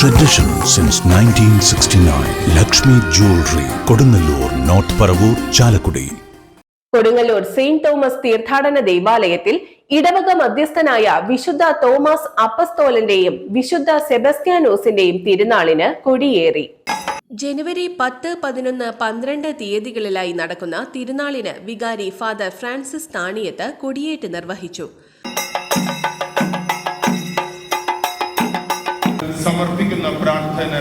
tradition since 1969. Lakshmi jewellery Kodungallur north Paravur Chalakudy Kodungallur saint Thomas തീർത്ഥാടന ദേവാലയത്തിൽ ഇടവക മധ്യസ്ഥനായ വിശുദ്ധ തോമസ് അപ്പസ്തോലന്റെയും വിശുദ്ധ സെബസ്ത്യാനോസിന്റെയും തിരുനാളിന് കൊടിയേറി. ജനുവരി പത്ത് പതിനൊന്ന് പന്ത്രണ്ട് തീയതികളിലായി നടക്കുന്ന തിരുനാളിന് വികാരി ഫാദർ ഫ്രാൻസിസ് താണിയത്ത് കൊടിയേറ്റ് നിർവഹിച്ചു. സമർപ്പിക്കുന്ന പ്രാർത്ഥന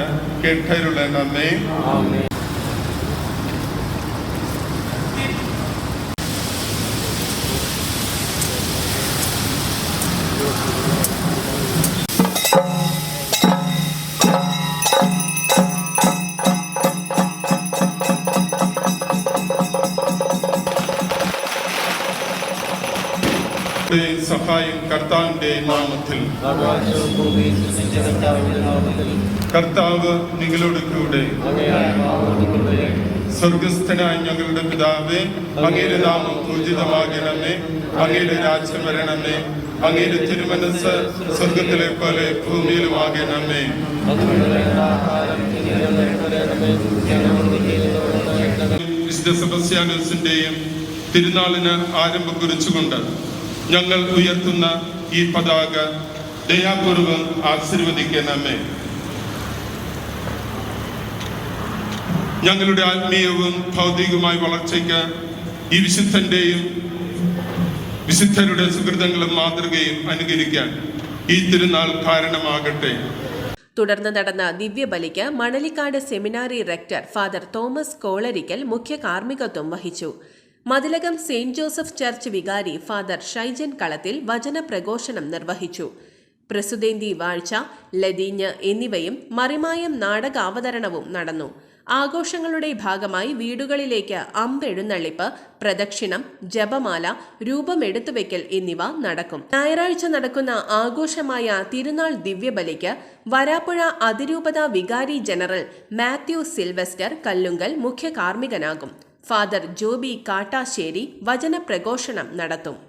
കേട്ടരുളണമേ കർത്താവിന്റെ സഹായം കർത്താവിന്റെ നാമത്തിൽ. കർത്താവ് നിങ്ങളോട് കൂടെ. സ്വർഗസ്ഥനായ ഞങ്ങളുടെ പിതാവേ അങ്ങയുടെ നാമം പൂജിതമാകണമേ അങ്ങയുടെ രാജ്യം വരണമേ അങ്ങയുടെ തിരുമനസ് സ്വർഗത്തിലെ പോലെ ഭൂമിയിലുമാകണമേ. വിശുദ്ധ സെബസ്യാനോസിന്റെയും തിരുനാളിന് ആരംഭം കുറിച്ചുകൊണ്ട് ഞങ്ങൾ ഉയർത്തുന്ന ഈ പതാക ദയാപൂർവം ആശീർവദിക്കണമേ. ഞങ്ങളുടെ ആത്മീയവും ഭൗതികവുമായ വളർച്ചയ്ക്ക് ഈ വിശുദ്ധന്റെയും വിശുദ്ധരുടെ സുഹൃതങ്ങളും മാതൃകയും അനുകരിക്കാൻ ഈ തിരുനാൾ കാരണമാകട്ടെ. തുടർന്ന് നടന്ന ദിവ്യബലിക്ക് Manalikkad seminary rector father Thomas Kolarikkal മുഖ്യ കാർമ്മികത്വം വഹിച്ചു. മതിലകം സെയിന്റ് ജോസഫ് ചർച്ച് വികാരി ഫാദർ ഷൈജൻ കളത്തിൽ വചന പ്രഘോഷണം നിർവഹിച്ചു. പ്രസുതേന്തി വാഴ്ച ലതീഞ്ഞ് എന്നിവയും മറിമായം നാടകാവതരണവും നടന്നു. ആഘോഷങ്ങളുടെ ഭാഗമായി വീടുകളിലേക്ക് അമ്പെഴുന്നള്ളിപ്പ് പ്രദക്ഷിണം ജപമാല രൂപമെടുത്തുവെക്കൽ എന്നിവ നടക്കും. ഞായറാഴ്ച നടക്കുന്ന ആഘോഷമായ തിരുനാൾ ദിവ്യബലിക്ക് വരാപ്പുഴ അതിരൂപത വികാരി ജനറൽ മാത്യു സിൽവസ്റ്റർ കല്ലുങ്കൽ മുഖ്യ കാർമ്മികനാകും ഫാദർ ജോബി കാട്ടാശ്ശേരി വചന പ്രഘോഷണം നടത്തും.